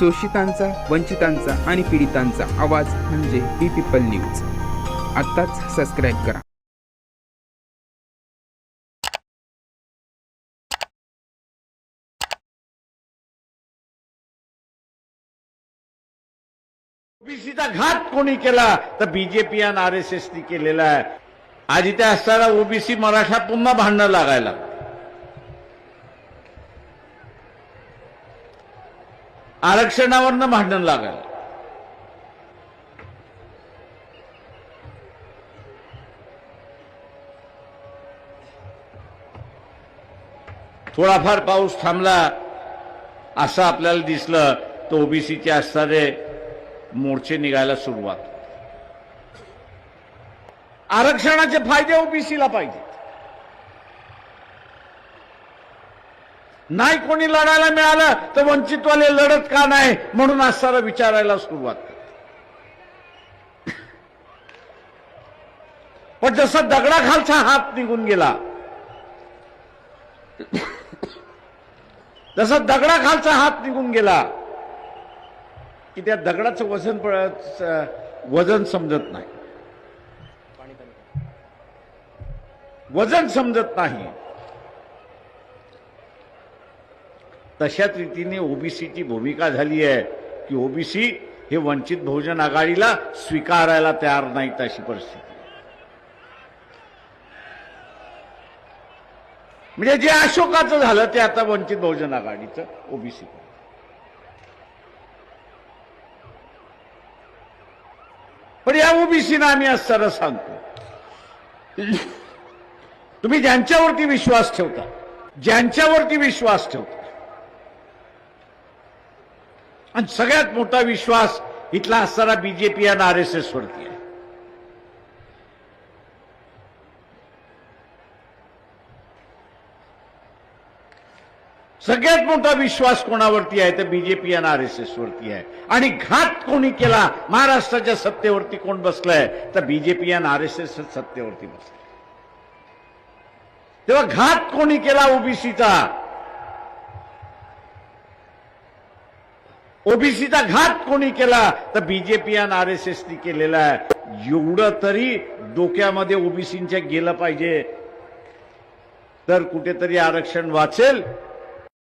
शोषितांचा वंचितांचा आणि पीडितांचा आवाज म्हणजे बी पीपल न्यूज. आत्ताच सबस्क्राईब करा. ओबीसीचा घात कोणी केला तर बीजेपी आणि आर एस एसनी केलेला आहे. आज इथे असताना ओबीसी मराठा पुन्हा भांडणं लागायला आरक्षणावरनं भांडण लागायला. थोडाफार पाऊस थांबला असं आपल्याला दिसलं तर ओबीसीचे असणारे मोर्चे निघायला सुरुवात. आरक्षणाचे फायदे ओबीसीला पाहिजे. नाही कोणी लढायला मिळालं तर वंचितवाले लढत का नाही? म्हणून असणारा विचारायला सुरुवात पण जसा दगडाखालचा हात निघून गेला जसा दगडाखालचा हात निघून गेला की त्या दगडाचं वजन वजन समजत नाही. वजन समजत नाही. तशाच रीतीने ओबीसीची भूमिका झाली आहे की ओबीसी हे वंचित बहुजन आघाडीला स्वीकारायला तयार नाहीत अशी परिस्थिती. म्हणजे जे अशोकाचं झालं ते आता वंचित बहुजन आघाडीचं ओबीसी. पण या ओबीसीनं आम्ही आज सरळ सांगतो. तुम्ही ज्यांच्यावरती विश्वास ठेवता ज्यांच्यावरती विश्वास ठेवता आणि सगळ्यात मोठा विश्वास इथला असणारा बीजेपी आणि आर एस एस वरती आहे. सगळ्यात मोठा विश्वास कोणावरती आहे तर बीजेपी आणि आर एस एस वरती आहे. आणि घात कोणी केला महाराष्ट्राच्या सत्तेवरती कोण बसलंय तर बीजेपी आणि आर एस एस सत्तेवरती बसले तेव्हा घात कोणी केला ओबीसीचा ओबीसीचा घात कोणी केला तर बीजेपी आणि आर एस एसनी केलेला आहे. एवढं तरी डोक्यामध्ये ओबीसींच्या गेलं पाहिजे. तर कुठेतरी आरक्षण वाचेल.